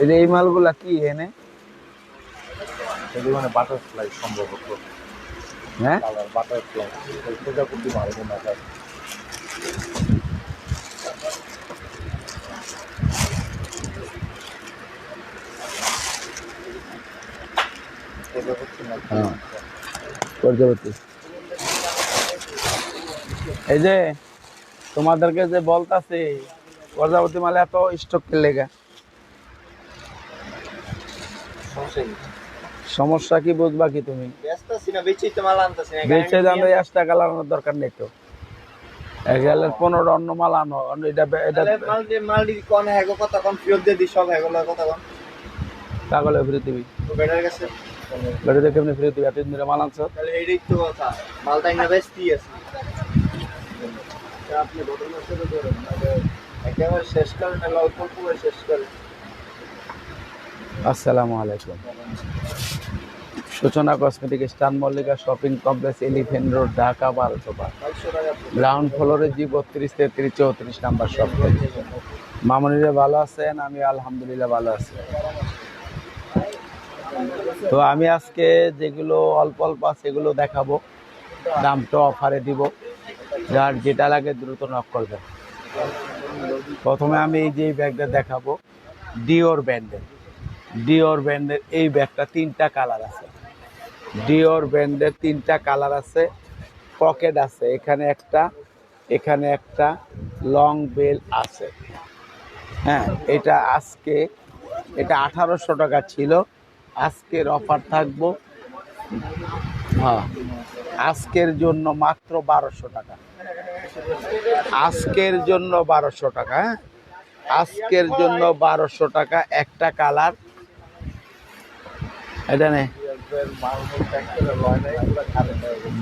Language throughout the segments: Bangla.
এই যে এই মালগুলা কি এনে? মানে বাটারফ্লাই সম্ভবত। হ্যাঁ? বাটারফ্লাই প্রজাপতি হয় হ্যাঁ। প্রজাপতি। এই যে তোমাদেরকে যে বলতাছি প্রজাপতি মালে এত স্টক লেগা। সমস্যা কি? বুঝবা কি তুমি? বেচি দামে দরকার নেই তো। পনেরো অন্য মাল আনো এটা এটা মাল কোন হ্যাগো কথা কোন ফিরত দিয়ে দি সব হ্যাগো কথা কোন? পাগলে ফিরে দিবি। বেটার কাছে? গাড়িতে কেমনি ফিরে দিবি? এতদিন মাল আনছো? তাহলে এইটাই তো কথা। মালটা আছে। আপনি ঘটনার সাথে ধরেন একেবারে শেষ করেন না অল্প অল্প করে শেষ করেন আসসালামু আলাইকুম। সূচনা কসমেটিক স্টান Mallika shopping complex elephant road Dhaka বারোশোবা ground ফ্লোরে জি বত্রিশ তেত্রিশ চৌত্রিশ নাম্বার শপ মামনিরা ভালো আছেন? আমি আলহামদুলিল্লাহ ভালো আছি। তো আমি আজকে যেগুলো অল্প অল্প আছে সেগুলো দেখাবো। দামটা অফারে দিব। যার যেটা লাগে দ্রুত নক করবেন প্রথমে আমি এই যে ব্যাগটা দেখাবো ডিওর ব্যান্ডের ডিওর ব্যান্ডের এই ব্যাগটা তিনটা কালার আছে। ডিওর ব্যান্ডের তিনটা কালার আছে, পকেট আছে, এখানে একটা এখানে একটা লং বেল আছে। হ্যাঁ এটা আজকে, এটা আঠারোশো টাকা ছিল। আজকের অফার থাকব হ্যাঁ আজকের জন্য মাত্র বারোশো টাকা। আজকের জন্য বারোশো টাকা হ্যাঁ? আজকের জন্য বারোশো টাকা, একটা কালার। এটা নে।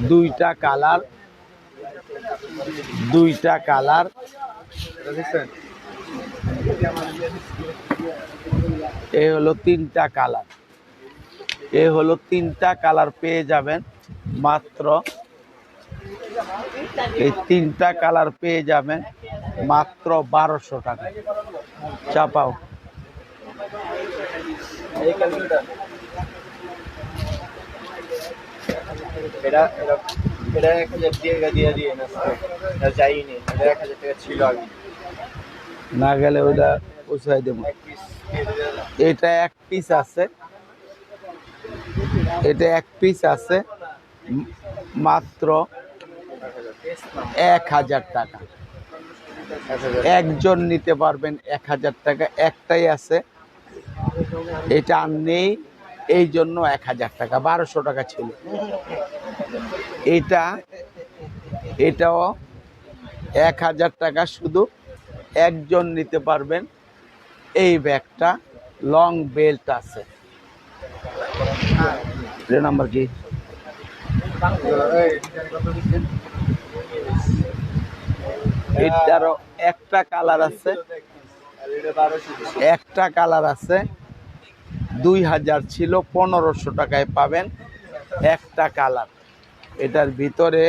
দুইটা কালার। দুইটা কালার। এ হলো তিনটা কালার। এ হলো তিনটা কালার পেয়ে যাবেন মাত্র এই তিনটা কালার পেয়ে যাবেন মাত্র বারোশো টাকা। চাপাও। এটা এটা এটা এক হাজার দিয়ে দিয়ে দিয়ে না যাইনি এটা এক হাজার টাকা ছিল আগে। না গেলে ওইটা পোষাই দেবো। এটা এক পিস আছে। এটা এক পিস আছে। মাত্র এক হাজার টাকা। একজন নিতে পারবেন এক হাজার টাকা একটাই আছে। এটা আর নেই এই জন্য এক হাজার টাকা বারোশো টাকা ছিল। এটা এটাও এক হাজার টাকা শুধু একজন নিতে পারবেন। এই ব্যাগটা লং বেল্ট আছে। নাম্বার কি? এটারও একটা কালার আছে। একটা কালার আছে। দুই হাজার ছিল পনেরোশো টাকায় পাবেন একটা কালার এটার ভিতরে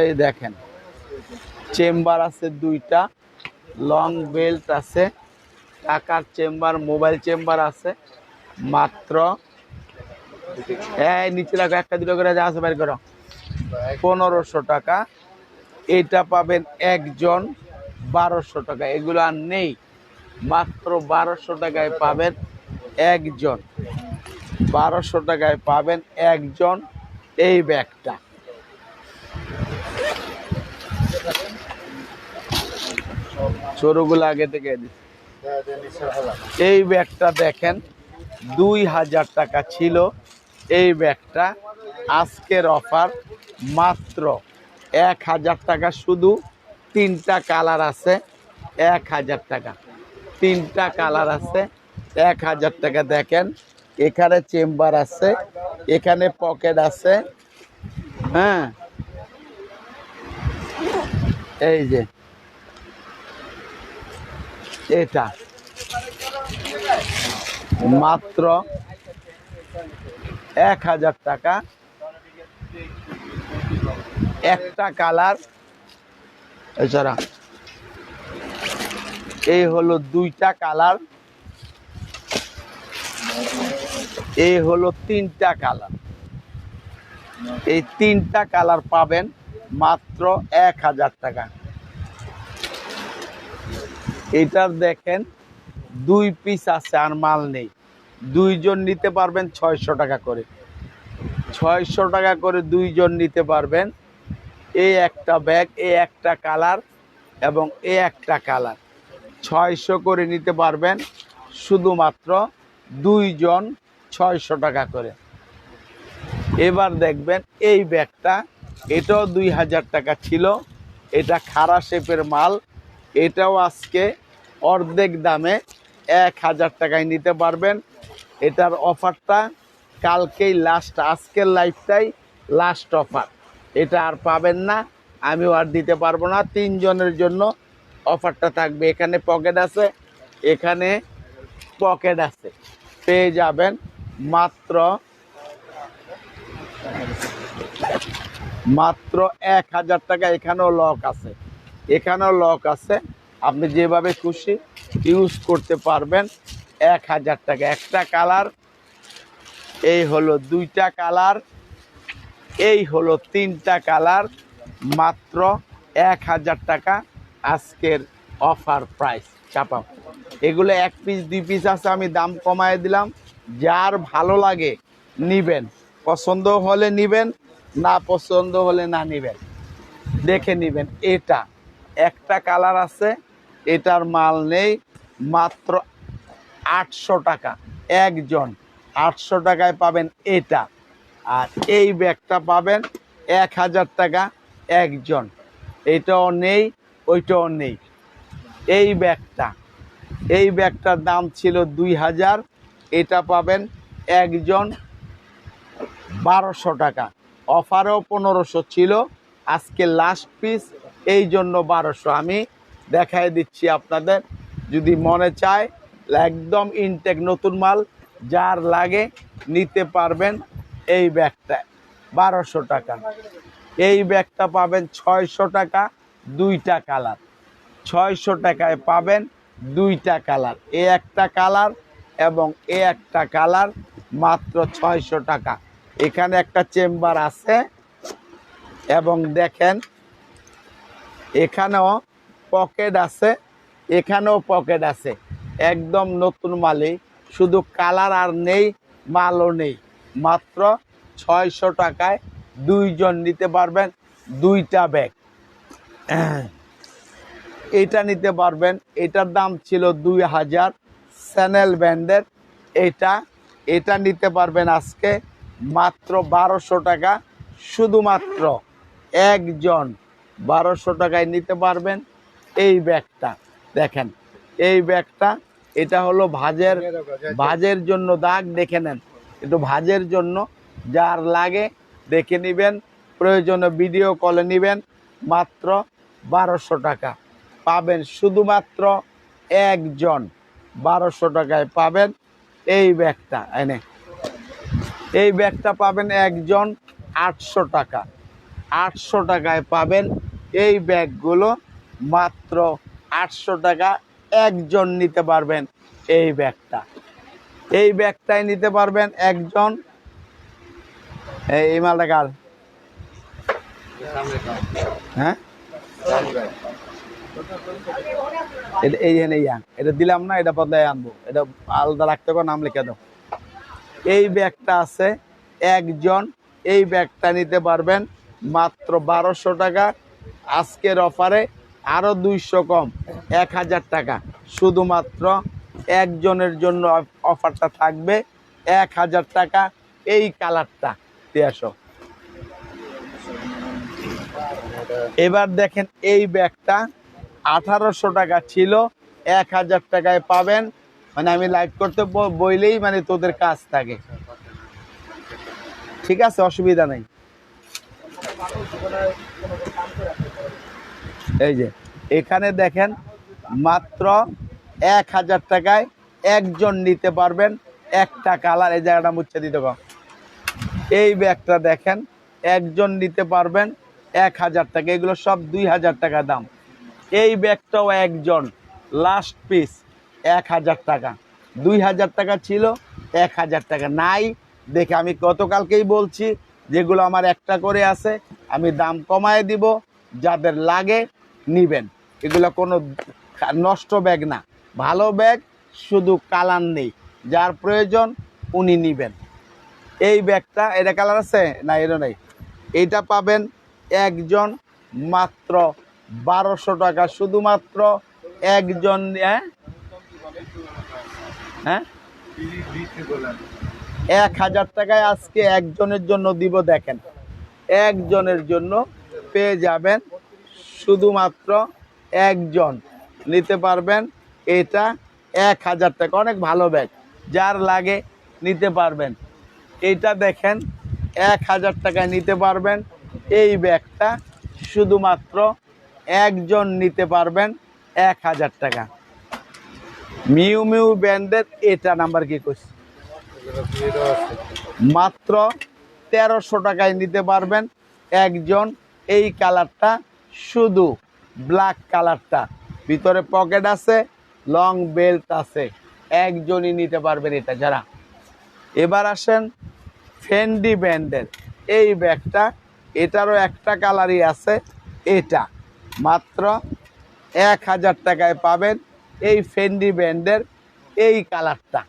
এই দেখেন চেম্বার আছে দুইটা লং বেল্ট আছে টাকার চেম্বার মোবাইল চেম্বার আছে মাত্র এই নিচে রাখো একটা দুটো করে যা আছে বের করো। পনেরোশো টাকা। এটা পাবেন একজন বারোশো টাকা। এগুলো আর নেই। মাত্র বারোশো টাকায় পাবেন একজন। বারোশো টাকায় পাবেন একজন এই ব্যাগটা। চোরগুলো আগে থেকে। এই ব্যাগটা দেখেন, দুই হাজার টাকা ছিল এই ব্যাগটা। আজকের অফার মাত্র এক হাজার টাকা। শুধু তিনটা কালার আছে, এক হাজার টাকা। তিনটা কালার আছে, এক হাজার টাকা। দেখেন, এখানে চেম্বার আছে, এখানে পকেট আছে হ্যাঁ। এই যে, এটা। মাত্র এক হাজার টাকা। একটা কালার। এছাড়া এই হলো দুইটা কালার। এই হলো তিনটা কালার। এই তিনটা কালার পাবেন মাত্র এক হাজার টাকা। এটার দেখেন, দুই পিস আছে আর মাল নেই। দুইজন নিতে পারবেন ছয়শো টাকা করে। ছয়শো টাকা করে দুইজন নিতে পারবেন এই একটা ব্যাগ এই একটা কালার এবং এই একটা কালার। ছয়শো করে নিতে পারবেন শুধুমাত্র দুইজন ছয়শো টাকা করে। এবার দেখবেন এই ব্যাগটা, এটাও দুই হাজার টাকা ছিল, এটা খারা শেপের মাল, এটাও আজকে অর্ধেক দামে এক হাজার টাকায় নিতে পারবেন। এটার অফারটা কালকেই লাস্ট আজকের লাইফটাই লাস্ট অফার এটা আর পাবেন না। আমিও আর দিতে পারব না। তিনজনের জন্য অফারটা থাকবে। এখানে পকেট আছে। এখানে পকেট আছে। পেয়ে যাবেন মাত্র মাত্র এক হাজার টাকা। এখানেও লক আছে। এখানেও লক আছে। আপনি যেভাবে খুশি ইউজ করতে পারবেন এক হাজার টাকা। একটা কালার, এই হলো দুইটা কালার। এই হলো তিনটা কালার, মাত্র এক হাজার টাকা আজকের অফার প্রাইস, চাপা। এগুলো এক পিস দুই পিস আছে, আমি দাম কমায় দিলাম। যার ভালো লাগে নিবেন। পছন্দ হলে নিবেন, না পছন্দ হলে না নিবেন। দেখে নিবেন এটা। একটা কালার আছে, এটার মাল নেই, মাত্র আটশো টাকা। একজন আটশো টাকায় পাবেন এটা। আর এই ব্যাগটা পাবেন এক হাজার টাকা একজন। এটাও নেই, ওইটাও নেই। এই ব্যাগটা, এই ব্যাগটার দাম ছিল দুই হাজার। এটা পাবেন একজন বারোশো টাকা। অফারও পনেরোশো ছিল, আজকে লাস্ট পিস এই জন্য বারোশো। আমি দেখাই দিচ্ছি আপনাদের, যদি মনে চায়, একদম ইনটেক নতুন মাল, যার লাগে নিতে পারবেন। এই ব্যাগটা, বারোশো টাকা। এই ব্যাগটা পাবেন ছয়শো টাকা, দুইটা কালার। ছয়শো টাকায় পাবেন দুইটা কালার, এ একটা কালার এবং এ একটা কালার, মাত্র ছয়শো টাকা। এখানে একটা চেম্বার আছে এবং দেখেন, এখানেও পকেট আছে, এখানেও পকেট আছে। একদম নতুন মালই, শুধু কালার আর নেই, মালও নেই। মাত্র ছয়শো টাকায় দুইজন নিতে পারবেন দুইটা ব্যাগ। এটা নিতে পারবেন এটার দাম ছিল দুই হাজার। স্যানেল ব্যান্ডের এটা এটা নিতে পারবেন আজকে মাত্র বারোশো টাকা। শুধুমাত্র একজন বারোশো টাকায় নিতে পারবেন এই ব্যাগটা। দেখেন এই ব্যাগটা এটা হলো ভাজের ভাজের জন্য দাগ দেখে নেন। একটু ভাজের জন্য যার লাগে দেখে নেবেন। প্রয়োজনে ভিডিও কলে নেবেন। মাত্র বারোশো টাকা পাবেন। শুধুমাত্র একজন বারোশো টাকায় পাবেন এই ব্যাগটা। এনে এই ব্যাগটা পাবেন একজন আটশো টাকা। আটশো টাকায় পাবেন এই ব্যাগগুলো। মাত্র আটশো টাকা একজন নিতে পারবেন এই ব্যাগটা। এই ব্যাগটাই নিতে পারবেন একজন। এই মালটা কার? হ্যাঁ? এটা এটা দিলাম না, এটা আনব। এটা আলাদা নাম লিখে দাও। এই ব্যাগটা আছে একজন, এই ব্যাগটা নিতে পারবেন মাত্র বারোশো টাকা। আজকের অফারে আরও দুইশো কম, এক হাজার টাকা। শুধুমাত্র একজনের জন্য অফারটা থাকবে এক হাজার টাকা। এই কালারটা, দিয়ে এবার দেখেন এই ব্যাগটা আঠারোশো টাকা ছিল, এক হাজার টাকায় পাবেন। মানে আমি লাইভ করতে বইলেই মানে তোদের কাজ থাকে। ঠিক আছে, অসুবিধা নেই। এই যে, এখানে দেখেন মাত্র এক হাজার টাকায় একজন নিতে পারবেন একটা কালার, এই জায়গাটা মুচ্ছে দিতে কম এই ব্যাগটা দেখেন, একজন নিতে পারবেন এক হাজার টাকা, এগুলো সব দুই হাজার টাকা দাম। এই ব্যাগটাও একজন লাস্ট পিস এক হাজার টাকা। দুই হাজার টাকা ছিল, এক হাজার টাকা নাই। দেখে আমি গতকালকেই বলছি, যেগুলো আমার একটা করে আছে, আমি দাম কমায় দিব, যাদের লাগে নিবেন। এগুলো কোনো নষ্ট ব্যাগ না। ভালো ব্যাগ, শুধু কালার নেই। যার প্রয়োজন উনি নিবেন। এই ব্যাগটা, এটা কালার আছে? না, এটা নেই। এটা পাবেন একজন মাত্র বারোশো টাকা। শুধুমাত্র একজন হ্যাঁ? হ্যাঁ? এক হাজার টাকায় আজকে একজনের জন্য দিব, দেখেন। একজনের জন্য পেয়ে যাবেন শুধুমাত্র একজন। নিতে পারবেন এটা এক হাজার টাকা, অনেক ভালো ব্যাগ যার লাগে নিতে পারবেন। এটা দেখেন, এক হাজার টাকায় নিতে পারবেন। এই ব্যাগটা শুধুমাত্র একজন নিতে পারবেন এক হাজার টাকা। মিউ মিউ ব্যান্ডের এটা নাম্বার কি করছি মাত্র তেরোশো টাকায় নিতে পারবেন একজন। এই কালারটা শুধু ব্ল্যাক কালারটা ভিতরে পকেট আছে লং বেল্ট আছে। একজনই নিতে পারবেন এটা। যারা? এবার আসেন ফেন্ডি ব্যান্ডের এই ব্যাগটা, এটারও একটা কালারই আছে, এটা। মাত্র এক হাজার টাকায় পাবেন এই ফেন্ডি ব্যান্ডের এই কালারটা।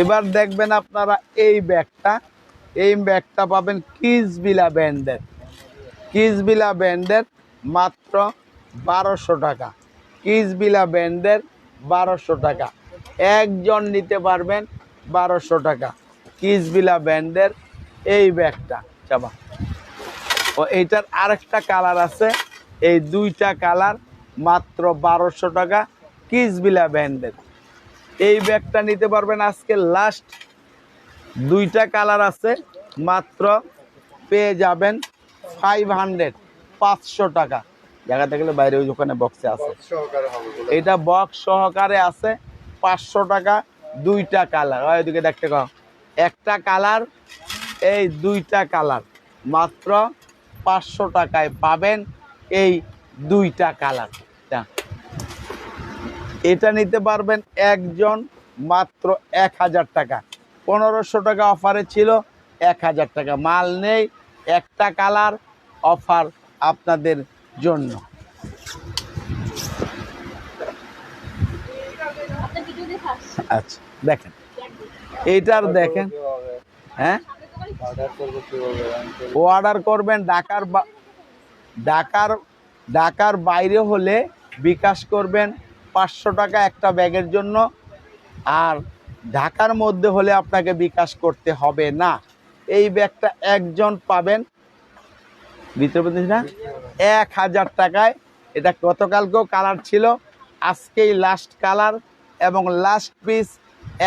এবার দেখবেন আপনারা এই ব্যাগটা এই ব্যাগটা পাবেন কিজবিলা ব্যান্ডের কিসবিলা ব্যান্ডের মাত্র বারোশো টাকা। কিসবিলা ব্যান্ডের বারোশো টাকা। একজন নিতে পারবেন বারোশো টাকা। কিসবিলা ব্যান্ডের এই ব্যাগটা। চাবা ও, এইটার আরেকটা কালার আছে। এই দুইটা কালার মাত্র বারোশো টাকা কিসবিলা ব্যান্ডের এই ব্যাগটা নিতে পারবেন আজকে লাস্ট। দুইটা কালার আছে, মাত্র পেয়ে যাবেন ফাইভ হান্ড্রেড, পাঁচশো টাকা। জায়গা থাকলে বাইরে ওই ওখানে বক্সে আছে। এটা বক্স সহকারে আছে পাঁচশো টাকা দুইটা কালার ওই ওইদিকে দেখতে কও একটা কালার এই দুইটা কালার মাত্র পাঁচশো টাকায় পাবেন এই দুইটা কালার এটা নিতে পারবেন একজন মাত্র এক হাজার টাকা। পনেরোশো টাকা অফারে ছিল এক হাজার টাকা। মাল নেই একটা কালার অফার আপনাদের জন্য। আচ্ছা দেখেন। এইটার দেখেন। হ্যাঁ? অর্ডার করবেন ঢাকার বা- ঢাকার ঢাকার বাইরে হলে বিকাশ করবেন পাঁচশো টাকা একটা ব্যাগের জন্য। আর ঢাকার মধ্যে হলে আপনাকে বিকাশ করতে হবে না। এই ব্যাগটা একজন পাবেন ভিতরে বলতেছি না? এক হাজার টাকায়। এটা গতকালকেও কালার ছিল। আজকেই লাস্ট কালার এবং লাস্ট পিস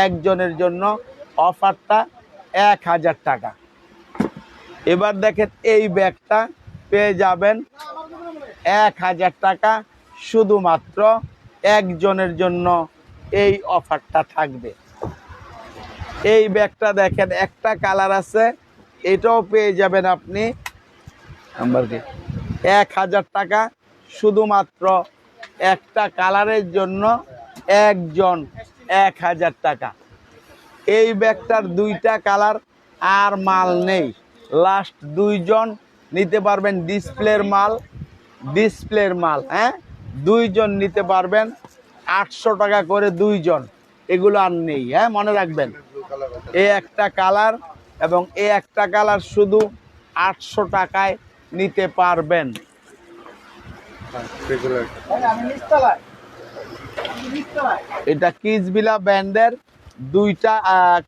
একজনের জন্য অফারটা এক হাজার টাকা। এবার দেখেন এই ব্যাগটা পেয়ে যাবেন এক হাজার টাকা শুধুমাত্র একজনের জন্য এই অফারটা থাকবে। এই ব্যাগটা দেখেন একটা কালার আছে, এটাও পেয়ে যাবেন আপনি নাম্বার কি এক হাজার টাকা শুধুমাত্র একটা কালারের জন্য একজন এক হাজার টাকা। এই ব্যাগটার দুইটা কালার আর মাল নেই। লাস্ট দুইজন নিতে পারবেন ডিসপ্লের মাল ডিসপ্লের মাল হ্যাঁ? দুইজন নিতে পারবেন আটশো টাকা করে দুইজন। এগুলো আর নেই হ্যাঁ? মনে রাখবেন। এ একটা কালার এবং এ একটা কালার শুধু আটশো টাকায় নিতে পারবেন। এটা কিসবিলা ব্যান্ডের দুইটা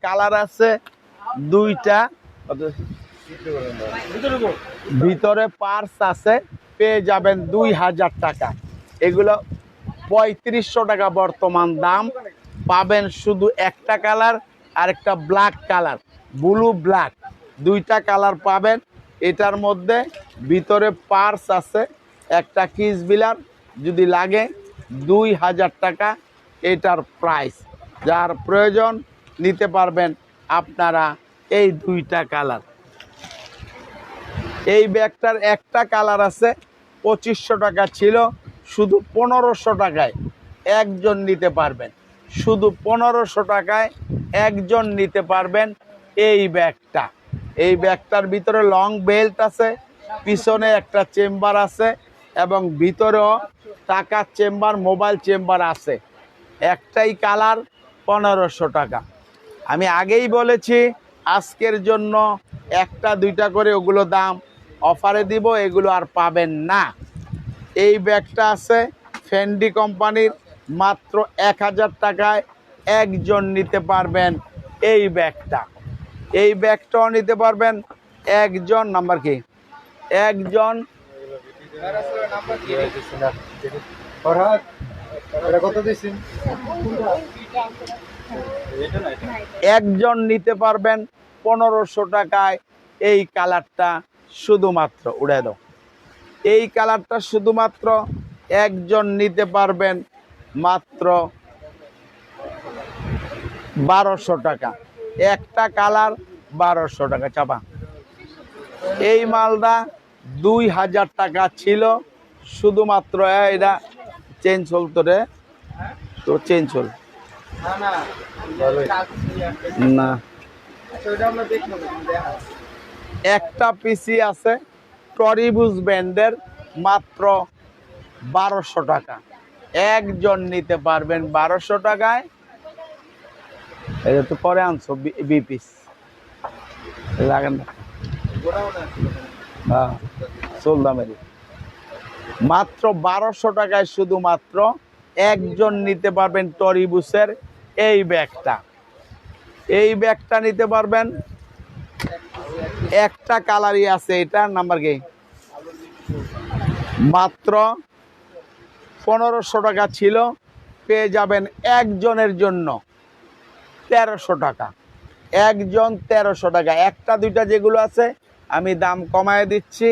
কালার আছে, দুইটা, ভিতরে পার্স আছে, পেয়ে যাবেন দুই হাজার টাকা। এগুলো পঁয়ত্রিশশো টাকা বর্তমান দাম। পাবেন শুধু একটা কালার আর একটা ব্ল্যাক কালার, ব্লু ব্ল্যাক। দুইটা কালার পাবেন। এটার মধ্যে ভিতরে পার্স আছে, একটা কিস বিলার, যদি লাগে দুই হাজার টাকা এটার প্রাইস। যার প্রয়োজন নিতে পারবেন আপনারা এই দুইটা কালার। এই ব্যাগটার একটা কালার আছে, পঁচিশশো টাকা ছিল, শুধু পনেরোশো টাকায় একজন নিতে পারবেন। শুধু পনেরোশো টাকায় একজন নিতে পারবেন এই ব্যাগটা। এই ব্যাগটার ভিতরে লং বেল্ট আছে, পিছনে একটা চেম্বার আছে এবং ভিতরেও টাকার চেম্বার মোবাইল চেম্বার আছে। একটাই কালার পনেরোশো টাকা। আমি আগেই বলেছি, আজকের জন্য একটা, দুইটা করে ওগুলো দাম অফারে দিব, এগুলো আর পাবেন না। এই ব্যাগটা আছে ফেন্ডি কোম্পানির, মাত্র এক হাজার টাকায় একজন নিতে পারবেন এই ব্যাগটা। এই ব্যাগটাও নিতে পারবেন একজন নাম্বার কি? একজন। একজন নিতে পারবেন পনেরোশো টাকায়। এই কালারটা শুধুমাত্র উড়ে দাও। এই কালারটা শুধুমাত্র একজন নিতে পারবেন মাত্র বারোশো টাকা। একটা কালার বারোশো টাকা, চাপা। এই মালটা দুই হাজার টাকা ছিল, শুধুমাত্র এটা চেঞ্জ চলতো রে তো চেঞ্জ চল না। একটা পিসি আছে টরিবুজ ব্যান্ডের মাত্র বারোশো টাকা। একজন নিতে পারবেন বারোশো টাকায় এটা তো পরে আনছো, বি পিস লাগেন না। হ্যাঁ মাত্র বারোশো টাকায় শুধুমাত্র একজন নিতে পারবেন টরিবুসের এই ব্যাগটা। এই ব্যাগটা নিতে পারবেন। একটা কালারই আছে এটা, নাম্বার কি? মাত্র পনেরোশো টাকা ছিল, পেয়ে যাবেন একজনের জন্য। তেরোশো টাকা। একজন তেরোশো টাকা। একটা দুইটা যেগুলো আছে আমি দাম কমায় দিচ্ছি।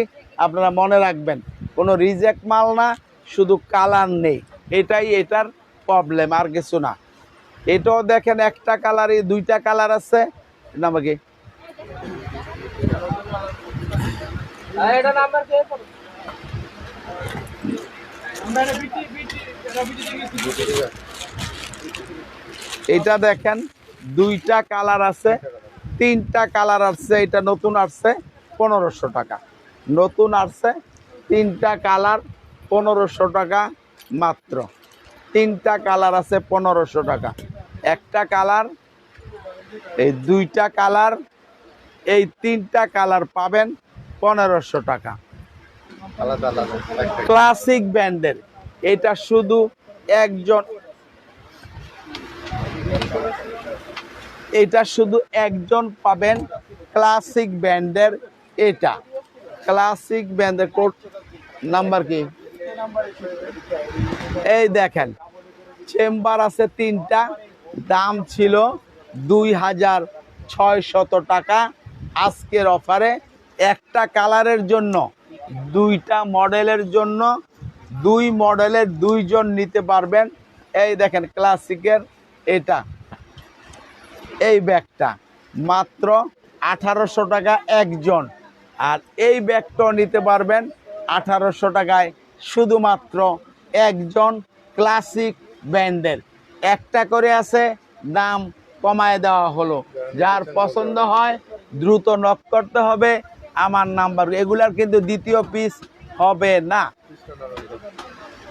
আপনারা মনে রাখবেন কোনো রিজেক্ট মাল না শুধু কালার নেই। এটাই এটার প্রবলেম আর কিছু না। এটাও দেখেন একটা কালারই দুইটা কালার আছে। নাম্বার কি এটা নাম্বার কে? আমরা এটা বিটি বিটি এটা বিটি দেখি এটা দেখেন দুইটা কালার আছে তিনটা কালার আসছে এটা নতুন আসছে পনেরোশো টাকা। নতুন আসছে তিনটা কালার পনেরোশো টাকা মাত্র। তিনটা কালার আছে পনেরোশো টাকা। একটা কালার এই দুইটা কালার এই তিনটা কালার পাবেন পনেরোশো টাকা। ক্লাসিক ব্যান্ডের এটা শুধু একজন এটা শুধু একজন পাবেন ক্লাসিক ব্যান্ডের এটা। ক্লাসিক ব্যান্ডের কোড নাম্বার কি? এই দেখেন, চেম্বার আছে তিনটা, দাম ছিল দুই হাজার ছয়শত টাকা। আজকের অফারে একটা কালারের জন্য, দুইটা মডেলের জন্য, দুই মডেলের দুইজন নিতে পারবেন। এই দেখেন, ক্লাসিকের এটা। এই ব্যাগটা মাত্র আঠারোশো টাকা একজন। আর এই ব্যাগটাও নিতে পারবেন আঠারোশো টাকায় শুধুমাত্র একজন ক্লাসিক ব্যান্ডের একটা করে আছে, দাম কমায় দেওয়া হলো। যার পছন্দ হয় দ্রুত নক করতে হবে। আমার নাম্বার, এগুলার কিন্তু দ্বিতীয় পিস হবে না।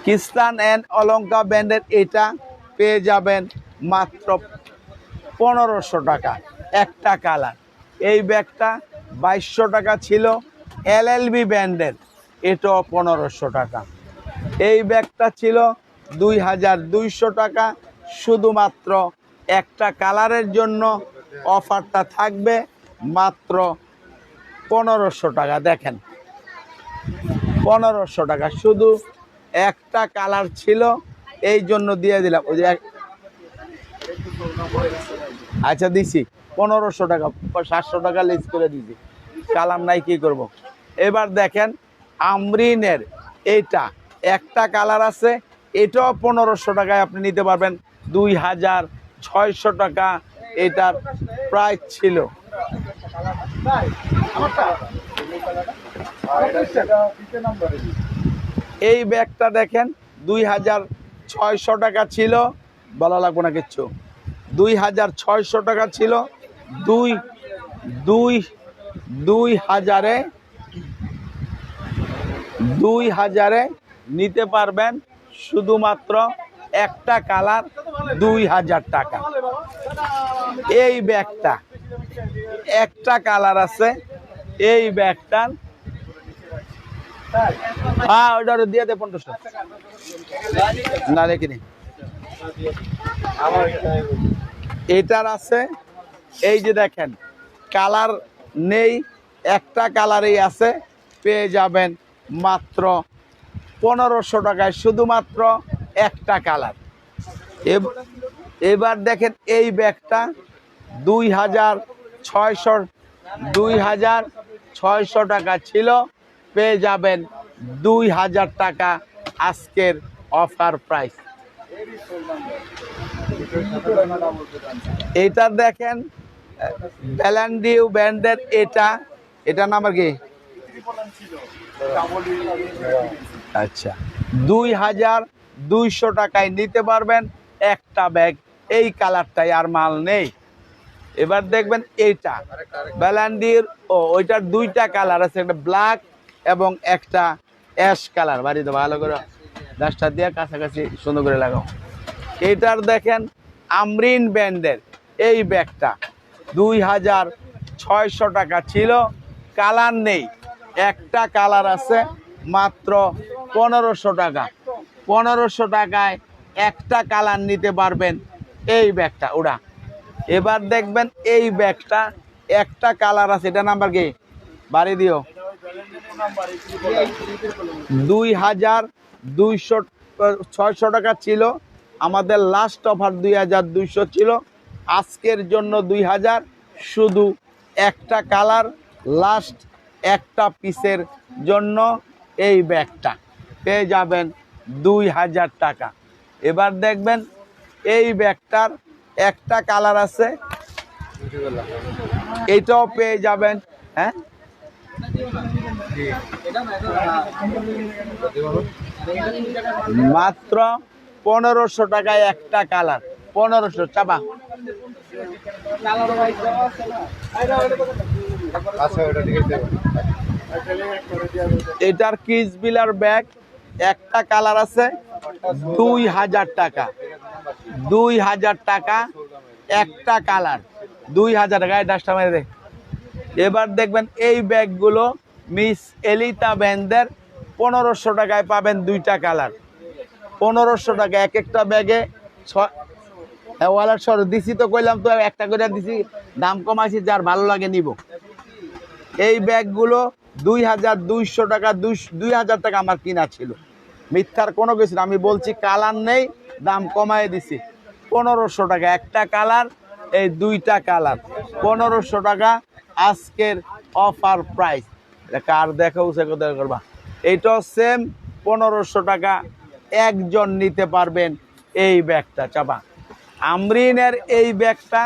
খ্রিস্টান অ্যান্ড অলঙ্কা ব্যান্ডের এটা পেয়ে যাবেন মাত্র পনেরোশো টাকা, একটা কালার। এই ব্যাগটা বাইশশো টাকা ছিল, এল এল বি ব্র্যান্ডের এটাও পনেরোশো টাকা। এই ব্যাগটা ছিল দুই হাজার দুইশো টাকা, শুধুমাত্র একটা কালারের জন্য অফারটা থাকবে মাত্র পনেরোশো টাকা, দেখেন। পনেরোশো টাকা, শুধু একটা কালার ছিল, এই জন্য দিয়ে দিলাম। ওই যে আচ্ছা দিছি। পনেরোশো টাকা, সাতশো টাকা লিস্ট করে দিছি। কালাম নাই, কি করব। এবার দেখেন, আমরিনের এইটা একটা কালার আছে, এটাও পনেরোশো টাকায় আপনি নিতে পারবেন। দুই হাজার ছয়শো টাকা এটার প্রাইস ছিল। এটা এই ব্যাগটা দেখেন, দুই হাজার ছয়শো টাকা ছিল। বলা লাগবো না কিচ্ছু। দুই হাজার ছয়শো টাকা ছিল। দুই দুই দুই হাজারে দুই হাজারে নিতে পারবেন শুধুমাত্র একটা কালার দুই হাজার টাকা। এই ব্যাগটা, একটা কালার আছে, এই ব্যাগটার হ্যাঁ ওইটা দিয়ে দে পনেরোশো। না রেখে নি। আমার এটার আছে, এই যে দেখেন, কালার নেই, একটা কালারই আছে, পেয়ে যাবেন মাত্র পনেরোশো টাকায় শুধুমাত্র একটা কালার। এবার দেখেন এই ব্যাগটা, দুই হাজার ছয়শো, দুই হাজার ছয়শো টাকা ছিল, পেয়ে যাবেন দুই হাজার টাকা আজকের অফার প্রাইস। এটা দেখেন ব্যালান্ডিউ ব্যান্ডের এটা। এটা নাম্বার কি? আচ্ছা দুই হাজার দুইশো টাকায় নিতে পারবেন একটা ব্যাগ। এই কালারটাই আর মাল নেই। এবার দেখবেন এইটা ব্যালান্ডির ও, ওইটার দুইটা কালার আছে, একটা ব্ল্যাক এবং একটা অ্যাশ কালার। বাড়িতে ভালো করে ডাস্টার দিয়ে কাছাকাছি সুন্দর করে লাগাও। এইটার দেখেন আমরিন ব্যান্ডের এই ব্যাগটা। দুই হাজার ছয়শো টাকা ছিল, কালার নেই। একটা কালার আছে মাত্র পনেরোশো টাকা। পনেরোশো টাকায় একটা কালার নিতে পারবেন এই ব্যাগটা ওরা এবার দেখবেন এই ব্যাগটা, একটা কালার আছে, এটা নাম্বার কি? বাড়ি দিও। দুই হাজার দুইশো, ছয়শো টাকা ছিল আমাদের লাস্ট অফার দুই হাজার দুইশো ছিল। আজকের জন্য দুই হাজার, শুধু একটা কালার লাস্ট একটা পিসের জন্য এই ব্যাগটা। পেয়ে যাবেন দুই হাজার টাকা। এবার দেখবেন এই ব্যাগটার একটা কালার আছে। এটাও পেয়ে যাবেন হ্যাঁ? মাত্র পনেরোশো টাকায় একটা কালার। পনেরোশো চাপা। আচ্ছা এটার কিস বিলার ব্যাগ একটা কালার আছে দুই হাজার টাকা। দুই হাজার টাকা একটা কালার। দুই হাজার টাকা এই ডাস্টটা মেরে দে। এবার দেখবেন এই ব্যাগগুলো মিস এলিতা ব্যান্ডের পনেরোশো টাকায় পাবেন দুইটা কালার। পনেরোশো টাকা, এক একটা ব্যাগে ছয় ওয়ালার সর দিছি তো কইলাম তো একটা করে দিছি, দাম কমাইছি, যার ভালো লাগে নিব। এই ব্যাগগুলো দুই হাজার দুইশো টাকা, দুই হাজার টাকা আমার কিনা ছিল। মিথ্যার কোনো কিছু আমি বলছি কালার নেই, দাম কমায় দিছি। পনেরোশো টাকা, একটা কালার, এই দুইটা কালার। পনেরোশো টাকা আজকের অফার প্রাইস। কার দেখা উঠে কোথায় করবা। এইটাও সেম পনেরোশো টাকা একজন নিতে পারবেন এই ব্যাগটা, চাপা। আমরিনের এই ব্যাগটা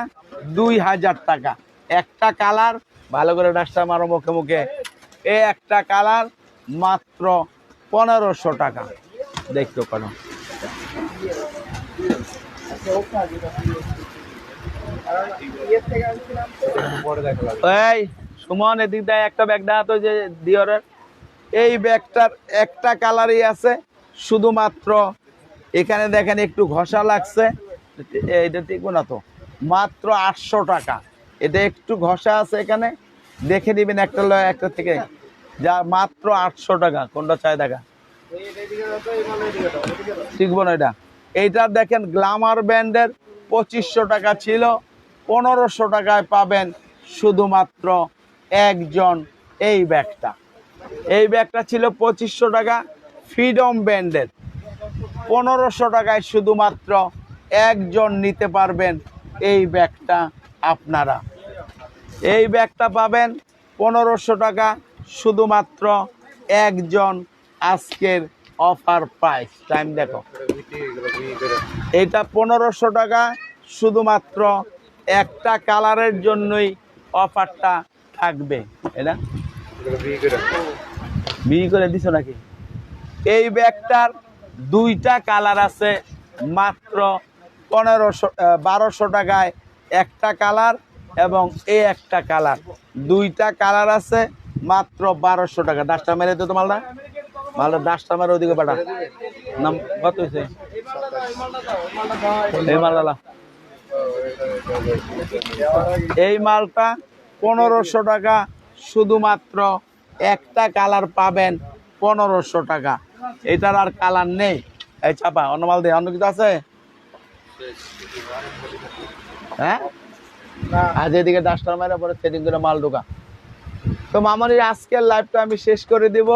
দুই হাজার টাকা। একটা কালার, ভালো করে ডাস্টার মারো মুখে মুখে। এই একটা কালার মাত্র পনেরোশো টাকা। দেখতে পারো। এই, সুমন, এদিক দিয়ে একটা ব্যাগ দেখা তো যে দিওরের। এই ব্যাগটার একটা কালারই আছে। শুধুমাত্র এখানে দেখেন একটু ঘষা লাগছে। এটা দেখব না তো? মাত্র আটশো টাকা। এটা একটু ঘষা আছে এখানে। দেখে নিবেন একটা লয় একটা থেকে। যা মাত্র আটশো টাকা। কোনটা চাই দেখা? শিখব না এটা। এইটা দেখেন গ্লামার ব্যান্ডের পঁচিশশো টাকা ছিল। পনেরোশো টাকায় পাবেন শুধুমাত্র একজন এই ব্যাগটা। এই ব্যাগটা ছিল পঁচিশশো টাকা। ফ্রিডম ব্যান্ডের পনেরোশো টাকায় শুধুমাত্র একজন নিতে পারবেন এই ব্যাগটা আপনারা। এই ব্যাগটা পাবেন পনেরোশো টাকা শুধুমাত্র একজন আজকের অফার প্রাইস। টাইম দেখো। এটা পনেরোশো টাকা শুধুমাত্র একটা কালারের জন্যই অফারটা থাকবে। এটা? বিক্রি করে দিছো নাকি? এই ব্যাগটার দুইটা কালার আছে মাত্র পনেরোশো বারোশো টাকায়। একটা কালার এবং এই একটা কালার। দুইটা কালার আছে মাত্র বারোশো টাকা। ডাস্টার মেরে তো মালটা। মালটা ডাস্টার মেরে ওদিকে পাঠা নাম কত হয়েছে? এই এই মালটা পনেরোশো টাকা। শুধুমাত্র একটা কালার পাবেন পনেরোশো টাকা। এটার আর কালার নেই। এই চাপা অন্য মাল দিয়ে অন্য কিছু আছে? হ্যাঁ? আর যেদিকে ডাস্টার মারে পরে সেটিং করে মাল ঢোকা। তো মামনির আজকের লাইভটা আমি শেষ করে দিব।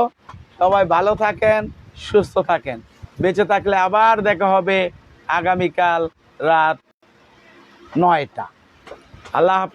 সবাই ভালো থাকেন সুস্থ থাকেন। বেঁচে থাকলে আবার দেখা হবে আগামীকাল রাত নয়টা। আল্লাহ।